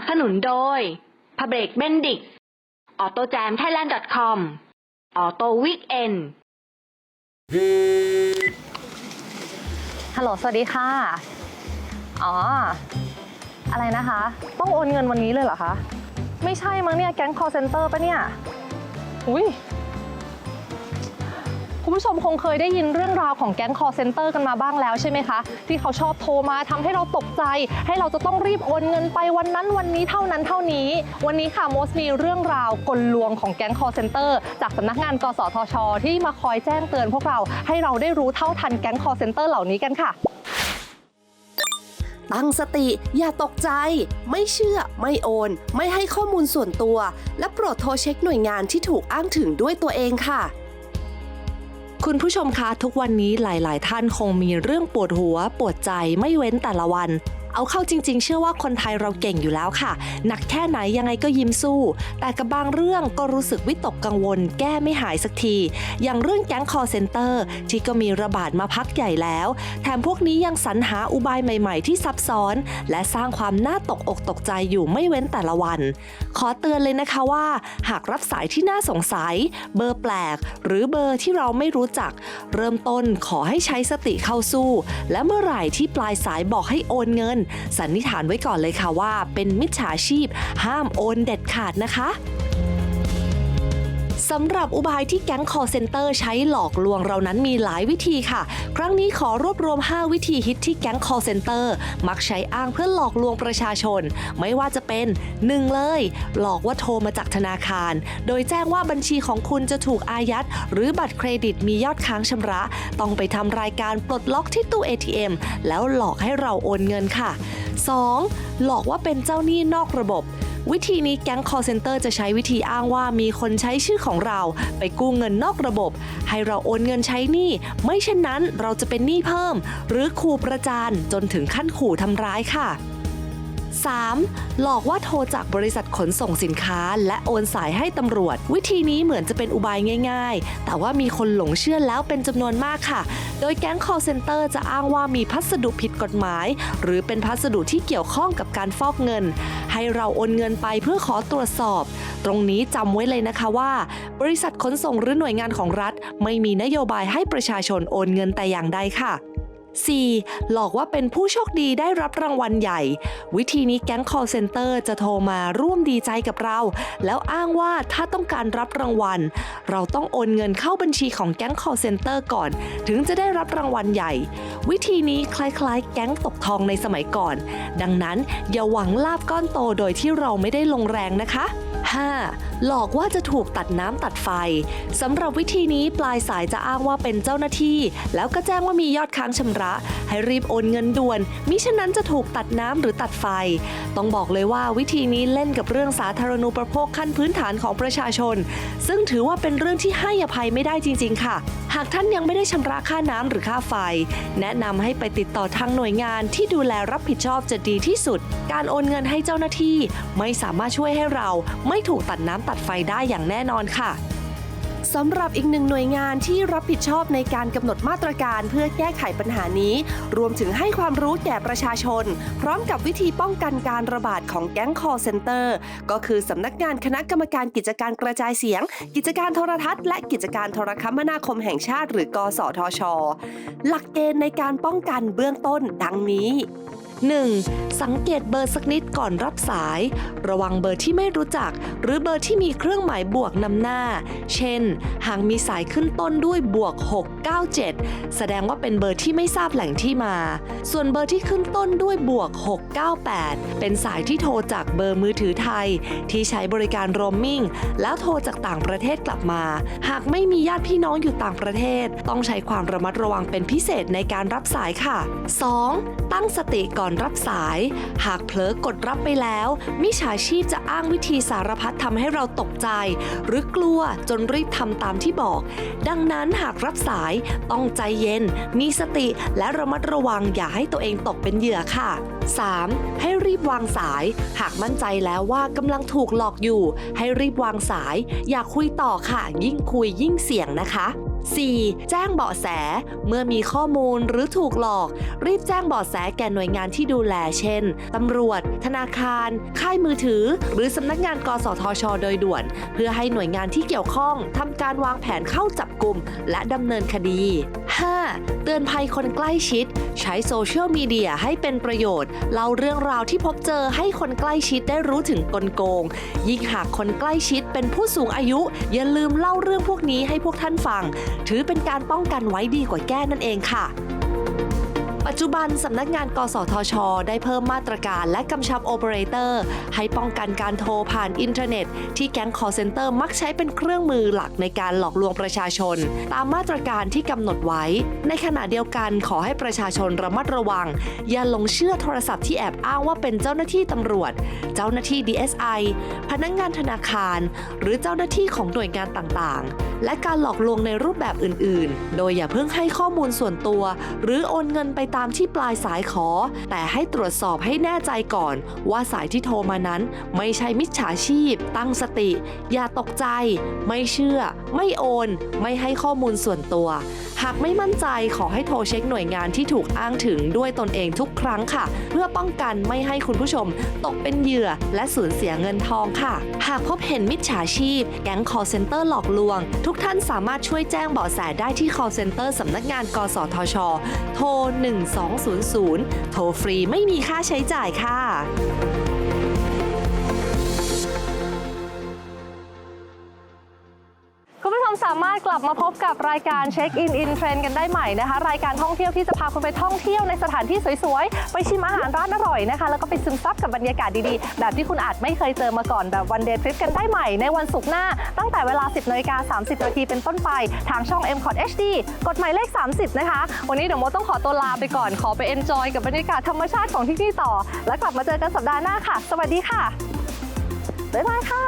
สนับสนุนโดย p a b r i c Bendix Auto Jam Thailand com Auto Weekend ฮัลโหล สวัสดีค่ะ อ๋อ อะไรนะคะ ต้องโอนเงินวันนี้เลยเหรอคะ ไม่ใช่มั้งเนี่ย แก๊งคอเซ็นเตอร์ปะเนี่ย อุ้ย คุณผู้ชมคงเคยได้ยินเรื่องราวของแก๊ง call center กันมาบ้างแล้วใช่ไหมคะ ที่เขาชอบโทรมาทำให้เราตกใจ ให้เราจะต้องรีบโอนเงินไปวันนั้นวันนี้เท่านั้นเท่านี้ วันนี้ค่ะโมสมีเรื่องราวกลลวงของแก๊ง call center จากสำนักงานกสทช ที่มาคอยแจ้งเตือนพวกเราให้เราได้รู้เท่าทันแก๊ง call center เหล่านี้กันค่ะตั้งสติอย่าตกใจ ไม่เชื่อ ไม่โอน ไม่ให้ข้อมูลส่วนตัว และโปรดโทรเช็คหน่วยงานที่ถูกอ้างถึงด้วยตัวเองค่ะ คุณผู้ชมคะทุกวันนี้หลาย ๆ ท่านคงมีเรื่องปวดหัว ปวดใจไม่เว้นแต่ละวัน เอาเข้าจริง ๆ เชื่อว่าคนไทยเราเก่งอยู่แล้วค่ะ หนักแค่ไหนยังไงก็ยิ้มสู้ แต่กับบางเรื่องก็รู้สึกวิตกกังวล แก้ไม่หายสักที อย่างเรื่องแก๊งคอเซ็นเตอร์ที่ก็มีระบาดมาพักใหญ่แล้ว แถมพวกนี้ยังสรรหาอุบายใหม่ ๆ ที่ซับซ้อน และสร้างความน่าตกอกตกใจอยู่ไม่เว้นแต่ละวัน ขอเตือนเลยนะคะว่า หากรับสายที่น่าสงสัย เบอร์แปลก หรือเบอร์ที่เราไม่รู้จัก เริ่มต้นขอให้ใช้สติเข้าสู้ และเมื่อไหร่ที่ปลายสายบอกให้โอนเงินสันนิษฐานไว้ก่อนเลยค่ะว่าเป็นมิจฉาชีพ ห้ามโอนเด็ดขาดนะคะ สำหรับอุบายที่แก๊ง call center ใช้หลอกลวงเรานั้นมีหลายวิธีค่ะ ครั้งนี้ขอรวบรวม 5 วิธีฮิตที่แก๊ง call center มักใช้อ้างเพื่อหลอกลวงประชาชน ไม่ว่าจะเป็น 1 เลย หลอกว่าโทรมาจากธนาคาร โดยแจ้งว่าบัญชีของคุณจะถูกอายัด หรือบัตรเครดิตมียอดค้างชำระ ต้องไปทำรายการปลดล็อกที่ตู้ ATM แล้วหลอกให้เราโอนเงินค่ะ 2. หลอกว่าเป็นเจ้าหนี้นอกระบบ วิธีนี้แก๊ง call center จะใช้วิธีอ้างว่ามีคนใช้ชื่อของเราไปกู้เงินนอกระบบ ให้เราโอนเงินใช้หนี้ ไม่เช่นนั้นเราจะเป็นหนี้เพิ่ม หรือขู่ประจานจนถึงขั้นขู่ทำร้ายค่ะ 3. หลอกว่าโทรจากบริษัทขนส่งสินค้า และโอนสายให้ตำรวจ วิธีนี้เหมือนจะเป็นอุบายง่าย ๆ แต่ว่ามีคนหลงเชื่อแล้วเป็นจำนวนมากค่ะ โดยแก๊ง call center จะอ้างว่ามีพัสดุผิดกฎหมาย หรือเป็นพัสดุที่เกี่ยวข้องกับการฟอกเงิน ให้เราโอนเงินไปเพื่อขอตรวจสอบ ตรงนี้จำไว้เลยนะคะว่า บริษัทขนส่งหรือหน่วยงานของรัฐ ไม่มีนโยบายให้ประชาชนโอนเงินแต่อย่างใดค่ะ 4. หลอกว่าเป็นผู้โชคดีได้รับรางวัลใหญ่ วิธีนี้แก๊ง call center จะโทรมาร่วมดีใจกับเรา แล้วอ้างว่าถ้าต้องการรับรางวัล เราต้องโอนเงินเข้าบัญชีของแก๊ง call center ก่อน ถึงจะได้รับรางวัลใหญ่ วิธีนี้คล้ายๆ แก๊งตกทองในสมัยก่อน ดังนั้นอย่าหวังลาบก้อนโตโดยที่เราไม่ได้ลงแรงนะคะ 5. หลอกว่าจะถูกตัดน้ำตัดไฟสำหรับวิธีนี้ปลายสายจะอ้างว่าเป็นเจ้าหน้าที่ แล้วก็แจ้งว่ามียอดค้างชำระ ให้รีบโอนเงินด่วน มิฉะนั้นจะถูกตัดน้ำหรือตัดไฟ ต้องบอกเลยว่าวิธีนี้เล่นกับเรื่องสาธารณูปโภคขั้นพื้นฐานของประชาชน ซึ่งถือว่าเป็นเรื่องที่ให้อภัยไม่ได้จริง ๆ ค่ะากท่านยังไม่ได้ชำระค่าน้ำหรือค่าไฟ แนะนำให้ไปติดต่อทางหน่วยงานที่ดูแลรับผิดชอบจะดีที่สุด การโอนเงินให้เจ้าหน้าที่ ไม่สามารถช่วยให้เราไม่ถูกตัดน้ำตัดไฟได้อย่างแน่นอนค่ะ สำหรับอีกหนึ่งหน่วยงานที่รับผิดชอบในการกำหนดมาตรการเพื่อแก้ไขปัญหานี้ รวมถึงให้ความรู้แก่ประชาชน พร้อมกับวิธีป้องกันการระบาดของแก๊ง call center ก็คือสำนักงานคณะกรรมการกิจการกระจายเสียง กิจการโทรทัศน์และกิจการโทรคมนาคมแห่งชาติ หรือ กสทช หลักเกณฑ์ในการป้องกันเบื้องต้นดังนี้ 1. สังเกตเบอร์สักนิดก่อนรับสาย ระวังเบอร์ที่ไม่รู้จัก หรือเบอร์ที่มีเครื่องหมายบวกนำหน้า เช่น หากมีสายขึ้นต้นด้วยบวก 697 แสดงว่าเป็นเบอร์ที่ไม่ทราบแหล่งที่มา ส่วนเบอร์ที่ขึ้นต้นด้วยบวก 698 เป็นสายที่โทรจากเบอร์มือถือไทย ที่ใช้บริการโรมมิ่งแล้วโทรจากต่างประเทศกลับมา หากไม่มีญาติพี่น้องอยู่ต่างประเทศ ต้องใช้ความระมัดระวังเป็นพิเศษในการรับสายค่ะ 2. ตั้งสติก่อนรับสาย หากเผลอกดรับไปแล้ว มิจฉาชีพจะอ้างวิธีสารพัดทำให้เราตกใจ หรือกลัวจนรีบทำตามที่บอก ดังนั้นหากรับสายต้องใจเย็น มีสติและระมัดระวังอย่าให้ตัวเองตกเป็นเหยื่อค่ะ 3. ให้รีบวางสาย หากมั่นใจแล้วว่ากำลังถูกหลอกอยู่ ให้รีบวางสาย อย่าคุยต่อค่ะ ยิ่งคุยยิ่งเสี่ยงนะคะ 4. แจ้งเบาะแส เมื่อมีข้อมูลหรือถูกหลอก รีบแจ้งเบาะแสแก่หน่วยงานที่ดูแล เช่น ตำรวจ ธนาคาร ค่ายมือถือ หรือสำนักงานกสทช โดยด่วน เพื่อให้หน่วยงานที่เกี่ยวข้องทำการวางแผนเข้าจับกลุ่มและดำเนินคดี 5. เตือนภัยคนใกล้ชิด ใช้โซเชียลมีเดียให้เป็นประโยชน์ เล่าเรื่องราวที่พบเจอให้คนใกล้ชิดได้รู้ถึงกลโกง ยิ่งหากคนใกล้ชิดเป็นผู้สูงอายุ อย่าลืมเล่าเรื่องพวกนี้ให้พวกท่านฟังถือเป็นการป้องกันไว้ดีกว่าแก้นั่นเองค่ะ ปัจจุบันสำนักงาน กสทช ได้เพิ่มมาตรการและกำชับโอเปอเรเตอร์ ให้ป้องกันการโทรผ่านอินเทอร์เน็ต ที่แก๊ง call center มักใช้เป็นเครื่องมือหลักในการหลอกลวงประชาชน ตามมาตรการที่กำหนดไว้ ในขณะเดียวกันขอให้ประชาชนระมัดระวัง อย่าหลงเชื่อโทรศัพท์ที่แอบอ้างว่าเป็นเจ้าหน้าที่ตำรวจ เจ้าหน้าที่ DSI พนักงานธนาคาร หรือเจ้าหน้าที่ของหน่วยงานต่างๆและการหลอกลวงในรูปแบบอื่น ๆ โดยอย่าเพิ่งให้ข้อมูลส่วนตัว หรือโอนเงินไปตามามที่ปลายสายขอ แต่ให้ตรวจสอบให้แน่ใจก่อน ว่าสายที่โทรมานั้น ไม่ใช่มิจฉาชีพ ตั้งสติ อย่าตกใจ ไม่เชื่อ ไม่โอน ไม่ให้ข้อมูลส่วนตัว หากไม่มั่นใจขอให้โทรเช็คหน่วยงานที่ถูกอ้างถึงด้วยตนเองทุกครั้งค่ะ เพื่อป้องกันไม่ให้คุณผู้ชม ตกเป็นเหยื่อและสูญเสียเงินทองค่ะ หากพบเห็นมิจฉาชีพ แก๊ง call center หลอกลวง ทุกท่านสามารถช่วยแจ้งเบาะแสได้ที่ call center สำนักงาน กสทช โทร 1200 โทรฟรีไม่มีค่าใช้จ่ายค่ะ มสามารถกลับมาพบกับรายการเช็คอินอินเทรนกันได้ใหม่นะคะ รายการท่องเที่ยวที่จะพาคุณไปท่องเที่ยวในสถานที่สวยๆ ไปชิมอาหารร้านอร่อยนะคะ แล้วก็ไปซึมซับกับบรรยากาศดีๆ แบบที่คุณอาจไม่เคยเจอมาก่อนแบบวันเดย์ทริปกันได้ใหม่ในวันศุกร์หน้า ตั้งแต่เวลา 10นาฬิกา30นาทีเป็นต้นไปทางช่อง m c o t HD กฎหมายเลข 30 นะคะ วันนี้เดี๋ยวโมต้องขอตัวลาไปก่อนขอไปเอนจอยกับบรรยากาศธรรมชาติของที่นี่ต่อ แล้วกลับมาเจอกันสัปดาห์หน้าค่ะ สวัสดีค่ะบ๊ายบายค่ะ